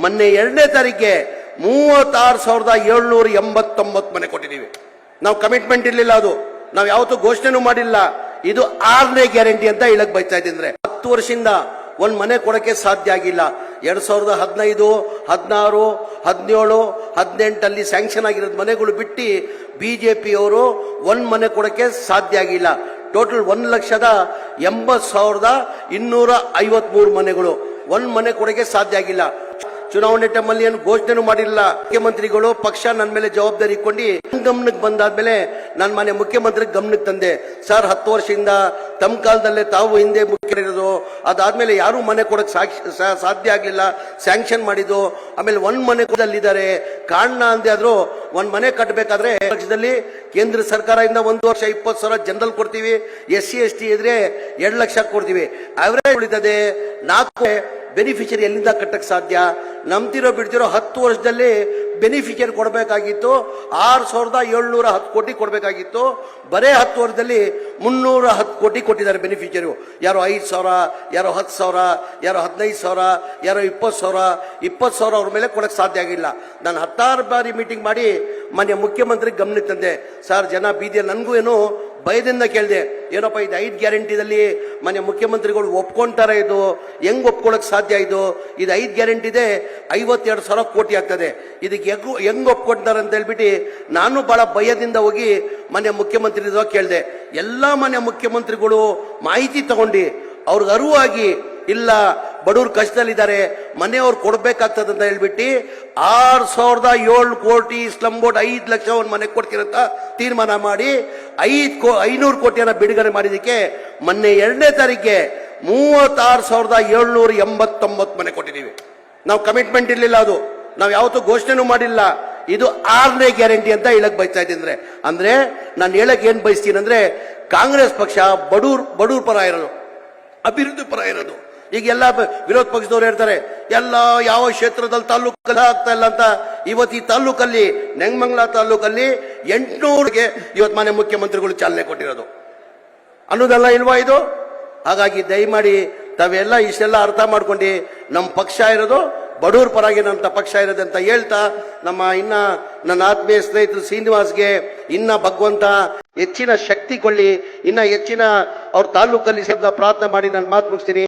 ಮೊನ್ನೆ ಎರಡನೇ ತಾರೀಕೆ ಮೂವತ್ತಾರು ಸಾವಿರದ ಏಳ್ನೂರ ಎಂಬತ್ತೊಂಬತ್ತು ಮನೆ ಕೊಟ್ಟಿದ್ದೀವಿ. ನಾವು ಕಮಿಟ್ಮೆಂಟ್ ಇರಲಿಲ್ಲ ಅದು. ನಾವು ಯಾವತ್ತೂ ಘೋಷಣೆನೂ ಮಾಡಿಲ್ಲ. ಇದು ಆರನೇ ಗ್ಯಾರಂಟಿ ಅಂತ ಹೇಳಕ್ ಬೈತಾ ಇದ್ರೆ ಹತ್ತು ವರ್ಷದಿಂದ ಒಂದ್ ಮನೆ ಕೊಡಕ್ಕೆ ಸಾಧ್ಯ ಆಗಿಲ್ಲ. ಎರಡ್ ಸಾವಿರದ ಹದಿನೈದು, ಹದಿನಾರು, ಹದಿನೇಳು, ಹದಿನೆಂಟಲ್ಲಿ ಸ್ಯಾಂಕ್ಷನ್ ಆಗಿರೋದು ಮನೆಗಳು ಬಿಟ್ಟು ಬಿಜೆಪಿಯವರು ಒಂದ್ ಮನೆ ಕೊಡಕ್ಕೆ ಸಾಧ್ಯ ಆಗಿಲ್ಲ. ಟೋಟಲ್ ಒಂದ್ ಲಕ್ಷದ ಎಂಬತ್ ಸಾವಿರದ ಇನ್ನೂರ ಐವತ್ಮೂರು ಮನೆಗಳು ಒಂದ್ ಮನೆ ಕೊಡಕ್ಕೆ ಸಾಧ್ಯ ಆಗಿಲ್ಲ. ಚುನಾವಣೆ ಟೈಮಲ್ಲಿ ಏನು ಘೋಷಣೆ ಮಾಡಿಲ್ಲ ಮುಖ್ಯಮಂತ್ರಿಗಳು ಪಕ್ಷ ನನ್ನ ಮೇಲೆ ಜವಾಬ್ದಾರಿ ಕೊಂಡು ಗಮನಕ್ಕೆ ಬಂದಾದ್ಮೇಲೆ ನಾನು ಮನೆ ಮುಖ್ಯಮಂತ್ರಿ ಗಮನಕ್ಕೆ ತಂದೆ. ಸರ್, ಹತ್ತು ವರ್ಷದಿಂದ ತಮ್ಮ ಕಾಲದಲ್ಲೇ ತಾವು ಹಿಂದೆ ಮುಖ್ಯರಿರೋದು. ಅದಾದ್ಮೇಲೆ ಯಾರು ಮನೆ ಕೊಡಕ್ಕೆ ಸಾಧ್ಯ ಆಗಲಿಲ್ಲ. ಸ್ಯಾಂಕ್ಷನ್ ಮಾಡಿದ್ದು. ಆಮೇಲೆ ಒಂದು ಮನೆ ಕೊಡಲಿದ್ದಾರೆ ಕಾರಣ ಅಂದೆ ಆದ್ರೂ ಒಂದು ಮನೆ ಕಟ್ಟಬೇಕಾದ್ರೆ ಪಕ್ಷದಲ್ಲಿ ಕೇಂದ್ರ ಸರ್ಕಾರದಿಂದ ಒಂದು ವರ್ಷ, ಇಪ್ಪತ್ತು ಸಾವಿರ ಜನರಲ್ ಕೊಡ್ತೀವಿ. ಎಸ್ ಸಿ, ಎಸ್ ಟಿ ಇದ್ರೆ ಎರಡು ಲಕ್ಷ ಕೊಡ್ತೀವಿ. ಅವರೇ ಉಳಿತದೆ ನಾಲ್ಕು ಬೆನಿಫಿಷರಿ ಎಲ್ಲಿಂದ ಕಟ್ಟಕ್ಕೆ ಸಾಧ್ಯ? ನಂಬ್ತಿರೋ ಬಿಡ್ತಿರೋ ಹತ್ತು ವರ್ಷದಲ್ಲಿ ಬೆನಿಫಿಷರಿ ಕೊಡಬೇಕಾಗಿತ್ತು. ಆರು ಸಾವಿರದ ಏಳ್ನೂರ ಹತ್ತು ಕೋಟಿ ಕೊಡಬೇಕಾಗಿತ್ತು. ಬರೇ ಹತ್ತು ವರ್ಷದಲ್ಲಿ ಮುನ್ನೂರ ಹತ್ತು ಕೋಟಿ ಕೊಟ್ಟಿದ್ದಾರೆ ಬೆನಿಫಿಷರಿ ಯಾರೋ ಐದು ಸಾವಿರ, ಯಾರೋ ಹತ್ತು ಸಾವಿರ, ಯಾರೋ ಹದಿನೈದು ಸಾವಿರ, ಯಾರೋ ಇಪ್ಪತ್ತು ಸಾವಿರ ಇಪ್ಪತ್ತು ಸಾವಿರ ಅವ್ರ ಮೇಲೆ ಕೊಡಕ್ಕೆ ಸಾಧ್ಯ ಆಗಿಲ್ಲ. ನಾನು ಹತ್ತಾರು ಬಾರಿ ಮೀಟಿಂಗ್ ಮಾಡಿ ಮಾನ್ಯ ಮುಖ್ಯಮಂತ್ರಿ ಗಮನಕ್ಕೆ ತಂದೆ ಸರ್, ಜನ ಬೀದಿಯಲ್ಲಿ ನನಗೂ ಏನು ಭಯದಿಂದ ಕೇಳಿದೆ, ಏನಪ್ಪ, ಇದು ಐದು ಗ್ಯಾರಂಟಿದಲ್ಲಿ ಮನೆ ಮುಖ್ಯಮಂತ್ರಿಗಳು ಒಪ್ಕೊಂತಾರ ಇದು? ಹೆಂಗ್ ಒಪ್ಕೊಳಕ್ ಸಾಧ್ಯ ಇದು? ಇದು ಐದು ಗ್ಯಾರಂಟಿ ಇದೆ, ಐವತ್ತೆರಡು ಸಾವಿರ ಕೋಟಿ ಆಗ್ತದೆ. ಇದಕ್ಕೆ ಹೆಂಗ್ ಹೆಂಗ್ ಒಪ್ಕೊಂತಾರೆ ಅಂತ ಹೇಳ್ಬಿಟ್ಟು ನಾನು ಬಹಳ ಭಯದಿಂದ ಹೋಗಿ ಮನೆ ಮುಖ್ಯಮಂತ್ರಿ ಕೇಳಿದೆ. ಎಲ್ಲ ಮನೆ ಮುಖ್ಯಮಂತ್ರಿಗಳು ಮಾಹಿತಿ ತಗೊಂಡು ಅವ್ರಿಗೆ ಅರಿವಾಗಿ, ಇಲ್ಲ ಬಡವ್ರು ಕಷ್ಟದಲ್ಲಿದ್ದಾರೆ, ಮನೆಯವ್ರು ಕೊಡ್ಬೇಕಾಗ್ತದೆ ಅಂತ ಹೇಳ್ಬಿಟ್ಟು ಆರು ಸಾವಿರದ ಏಳು ಕೋಟಿ ಸ್ಲಮ್ ಬೋರ್ಡ್ ಐದು ಲಕ್ಷ ಒಂದು ಮನೆ ಕೊಡ್ತೀರಂತ ತೀರ್ಮಾನ ಮಾಡಿ ಐದು ಕೋ, ಐನೂರು ಕೋಟಿಯನ್ನ ಬಿಡುಗಡೆ ಮಾಡಿದಕ್ಕೆ ಮೊನ್ನೆ ಎರಡನೇ ತಾರೀಕೆ ಮೂವತ್ತಾರು ಸಾವಿರದ ಏಳ್ನೂರ ಎಂಬತ್ತೊಂಬತ್ತು ಮನೆ ಕೊಟ್ಟಿದ್ದೀವಿ. ನಾವು ಕಮಿಟ್ಮೆಂಟ್ ಇರಲಿಲ್ಲ ಅದು. ನಾವು ಯಾವತ್ತೂ ಘೋಷಣೆನೂ ಮಾಡಿಲ್ಲ. ಇದು ಆರನೇ ಗ್ಯಾರಂಟಿ ಅಂತ ಹೇಳಕ್ ಬಯಸ್ತಾ ಇದ್ದೀನಿ ಅಂದ್ರೆ ನಾನು ಹೇಳಕ್ ಏನ್ ಬಯಸ್ತೀನಿ ಅಂದ್ರೆ ಕಾಂಗ್ರೆಸ್ ಪಕ್ಷ ಬಡೂರ್ ಬಡೂರ್ ಪರ ಇರೋದು, ಅಭಿವೃದ್ಧಿ ಪರ ಇರೋದು. ಈಗ ಎಲ್ಲ ವಿರೋಧ ಪಕ್ಷದವ್ರು ಹೇಳ್ತಾರೆ, ಎಲ್ಲ ಯಾವ ಕ್ಷೇತ್ರದಲ್ಲಿ ತಾಲೂಕಲ್ಲಿ ಆಗ್ತಾ ಇಲ್ಲ ಅಂತ. ಇವತ್ತು ಈ ತಾಲೂಕಲ್ಲಿ ನೆಂಗಮಂಗ್ಲ ತಾಲೂಕಲ್ಲಿ ಎಂಟುನೂರಿಗೆ ಇವತ್ತು ಮನೆ ಮುಖ್ಯಮಂತ್ರಿಗಳು ಚಾಲನೆ ಕೊಟ್ಟಿರೋದು. ಅನ್ನೋದಲ್ಲ ಇಲ್ವಾ ಇದು? ಹಾಗಾಗಿ ದಯಮಾಡಿ ತಾವೆಲ್ಲ ಇಷ್ಟೆಲ್ಲ ಅರ್ಥ ಮಾಡ್ಕೊಂಡು ನಮ್ಮ ಪಕ್ಷ ಇರೋದು, ಬಡವ್ರ ಪರಾಗಿನಂತ ಪಕ್ಷ ಇರೋದು ಅಂತ ಹೇಳ್ತಾ, ನಮ್ಮ ಇನ್ನ ನನ್ನ ಆತ್ಮೀಯ ಸ್ನೇಹಿತರು ಶ್ರೀನಿವಾಸ್ಗೆ ಇನ್ನ ಭಗವಂತ ಹೆಚ್ಚಿನ ಶಕ್ತಿ ಕೊಳ್ಳಿ ಇನ್ನ ಹೆಚ್ಚಿನ ಅವ್ರ ತಾಲೂಕಲ್ಲಿ ಸೇರಿದ ಪ್ರಾರ್ಥನೆ ಮಾಡಿ ನಾನು ಮಾತು ಮುಗಿಸ್ತೀನಿ.